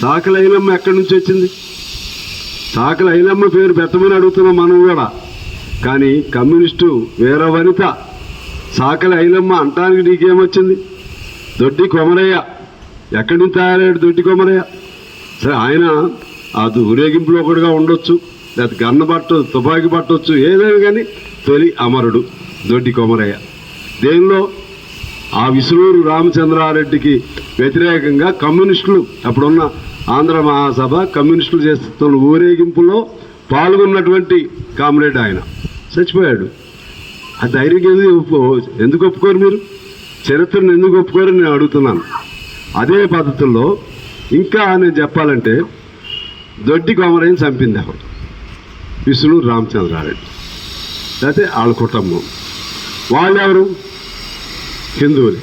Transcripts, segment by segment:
సాకల ఐలమ్మ ఎక్కడి నుంచి వచ్చింది? సాకల ఐలమ్మ పేరు బెత్తమని అడుగుతున్నాం మనం కూడా. కానీ కమ్యూనిస్టు వీర వనిత. సాకల ఐలమ్మ అంటానికి నీకేమొచ్చింది? దొడ్డి కొమరయ్య. ఎక్కడి నుంచి తయారయ్యాడు దొడ్డి కొమరయ్య? సరే ఆయన ఆ ఊరేగింపులో ఒకటిగా ఉండొచ్చు లేకపోతే గన్న పట్టు తుపాకీ పట్టవచ్చు ఏదైనా కానీ తొలి అమరుడు దొడ్డి కొమరయ్య. దేనిలో? ఆ విసురూరు రామచంద్రారెడ్డికి వ్యతిరేకంగా కమ్యూనిస్టులు అప్పుడున్న ఆంధ్ర మహాసభ కమ్యూనిస్టులు చేస్తున్న ఊరేగింపులో పాల్గొన్నటువంటి కామ్రేడ్ ఆయన. చచ్చిపోయాడు. ఆ ధైర్యం ఎందుకు ఒప్పుకో- ఎందుకు ఒప్పుకోరు మీరు? చరిత్రను ఎందుకు ఒప్పుకోరు నేను అడుగుతున్నాను. అదే పద్ధతుల్లో ఇంకా నేను చెప్పాలంటే దొడ్డి కొమరని చంపింది ఎవరు విసులూరు రామచంద్రారెడ్డి. లేకపోతే వాళ్ళ కుటుంబం. వాళ్ళెవరు? హిందువులే.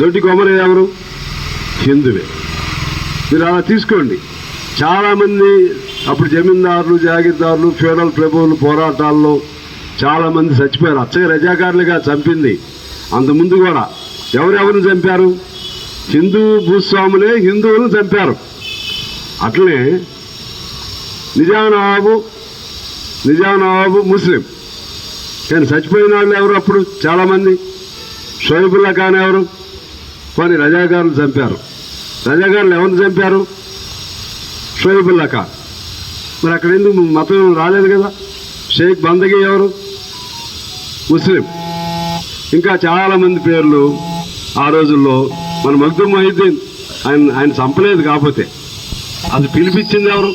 దొడ్డి కొమరయ్య ఎవరు? హిందువే. మీరు అలా తీసుకోండి. చాలామంది అప్పుడు జమీందారులు జాగీర్దారులు ఫెడరల్ ప్రభువులు పోరాటాల్లో చాలామంది చచ్చిపోయారు. అచ్చగా రజాకారులుగా చంపింది. అంతకుముందు కూడా ఎవరెవరిని చంపారు? హిందూ భూస్వాములే హిందువులను చంపారు. అట్లనే నిజాం నవాబు నిజాం నవాబు ముస్లిం. కానీ చచ్చిపోయిన వాళ్ళు ఎవరు అప్పుడు? చాలామంది. షోయిబుల్లా ఖాన్ ఎవరు? కొన్ని రజాగారులు చంపారు. రజాగారులు ఎవరిని చంపారు? షోయిబుల్లా ఖాన్. మరి అక్కడ ఎందుకు మతం రాలేదు కదా? షేక్ బందగి ఎవరు? ముస్లిం. ఇంకా చాలామంది పేర్లు ఆ రోజుల్లో మన మగ్దుమ్ మొహిద్దీన్ ఆయన ఆయన చంపలేదు కాకపోతే. అది పిలిపించింది ఎవరు?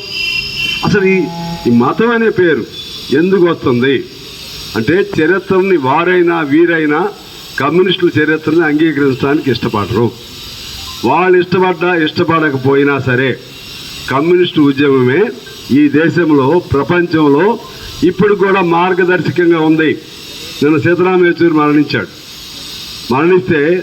అసలు ఈ ఈ మతం అనే పేరు ఎందుకు వస్తుంది? అంటే చరిత్రని వారైనా వీరైనా కమ్యూనిస్టుల చరిత్రను అంగీకరించడానికి ఇష్టపడరు. వాళ్ళు ఇష్టపడ్డా ఇష్టపడకపోయినా సరే కమ్యూనిస్టు ఉద్యమమే ఈ దేశంలో ప్రపంచంలో ఇప్పుడు కూడా మార్గదర్శకంగా ఉంది. నిన్న సీతారాం యేచూరి మరణించాడు. మరణిస్తే